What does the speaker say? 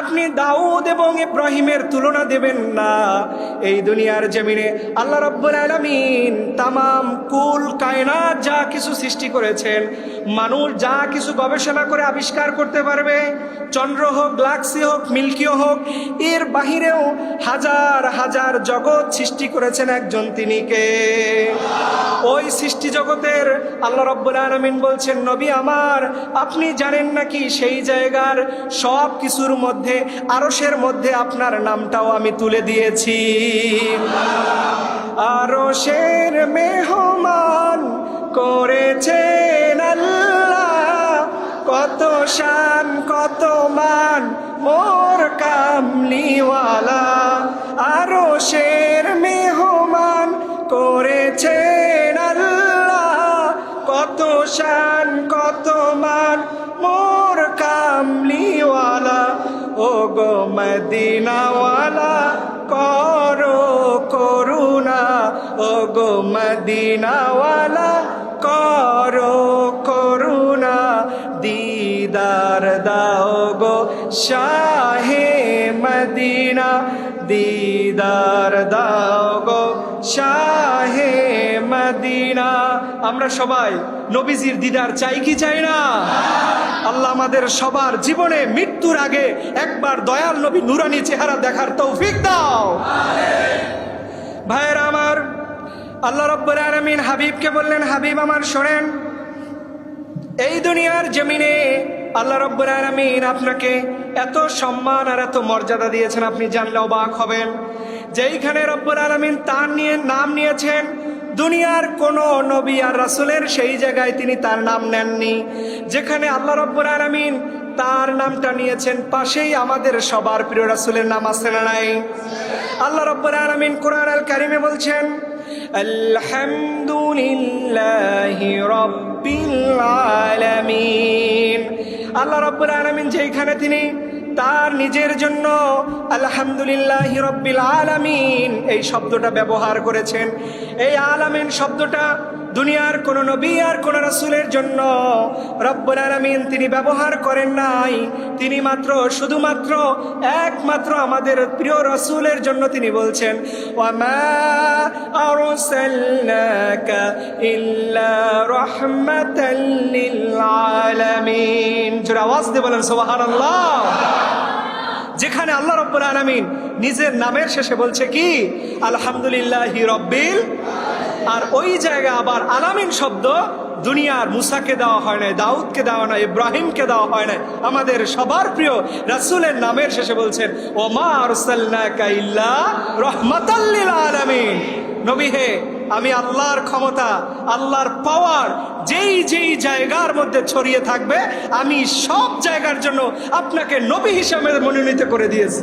আপনি দাউদ এবং ইব্রাহিমের তুলনা দেবেন না। এই দুনিয়ার জমিনে আল্লাহ রব্বুল আলমিন তামাম কুল, কায়নাত যা কিছু সৃষ্টি করেছেন, মানুষ যা কিছু গবেষণা করে আবিষ্কার করতে পারবে, চন্দ্র হোক গ্লাক্সি হোক মিল্কিও হোক, এর বাহিরেও হাজার হাজার জগৎ সৃষ্টি করেছেন একজন তিনি কে? ওই সৃষ্টি জগতের আল্লাহ রব্বুল আলমিন বলছেন, নবী আমার, আপনি জানেন নাকি সেই জায়গার সব কিছুর মধ্যে আরসের মধ্যে আপনার নামটাও আমি তুলে দিয়েছি। আরসের মেহমান করেছেন আল্লাহ, কত শান মদিনাওয়ালা, করো করুণা। ও গো মদিনাওয়ালা, করো করুণা। দিদার দাও গো শাহে মদিনা। দিদার দাও গো শাহে মদিনা। আমরা সবাই নবীজির দিদার চাই কি চাই না? আমাদের সবার জীবনে মৃত্যুর আগে একবার দয়াল নবী নুরানি চেহারা দেখার তৌফিক দাও। ভাইয়েরা আমার, আল্লাহ আলমিন হাবিবকে বললেন, হাবিব আমার শোনেন, এই দুনিয়ার জমিনে আল্লাহ রব্বুল আলমিন আপনাকে এত সম্মান আর এত মর্যাদা দিয়েছেন, আপনি জানলে অবাক হবেন। যেইখানে রব্বুল আলমিন তার নিয়ে নাম নিয়েছেন, দুনিয়ার কোন নবী আর রাসুলের সেই জায়গায় তিনি তার নাম নেননি। যেখানে আল্লাহ রব্বুল আলমিন তার নামটা নিয়েছেন, পাশেই আমাদের সবার প্রিয় রাসুলের নাম আছে না নাই? আল্লাহ রব্বুল আলমিন কোরআন আল কারিমে বলছেন, আলহামদুলিল্লাহি রব্বিল আলামিন। আল্লাহ রব্বুল আলামিন যেখানে তিনি তার নিজের জন্য আলহামদুলিল্লাহ রব্বিল আলামিন এই শব্দটা ব্যবহার করেছেন। এই আলামিন শব্দটা দুনিয়ার কোন নবী আর কোন রাসুলের জন্য রব্বুল আলামিন তিনি ব্যবহার করেন নাই। তিনি মাত্র, শুধুমাত্র, একমাত্র আমাদের প্রিয় রসুলের জন্য তিনি বলছেন ইল্লা রাহমাতাল লিল আলামিন। জোরে আওয়াজ দিয়ে বলেন, সুবহানাল্লাহ। যেখানে আল্লাহ রব্বুল আলামিন নিজের নামের শেষে বলছে কি? আলহামদুলিল্লাহি রব্বিল আর ওই জায়গায় আবার আলামিন শব্দ দুনিয়ার মুসাকে দেওয়া হয় না দাউদকে দেওয়া না ইব্রাহিমকে দেওয়া হয় নাই। আমাদের সবার প্রিয় রাসূলের নামের শেষে বলছেন ও মা আরসালনাকা ইল্লা রহমাতাল্লিল আলামিন। নবী হে, আমি আল্লাহর ক্ষমতা, আল্লাহর পাওয়ার যেই যেই জায়গার মধ্যে ছড়িয়ে থাকবে, আমি সব জায়গার জন্য আপনাকে নবী হিসাবে মনোনীত করে দিয়েছি।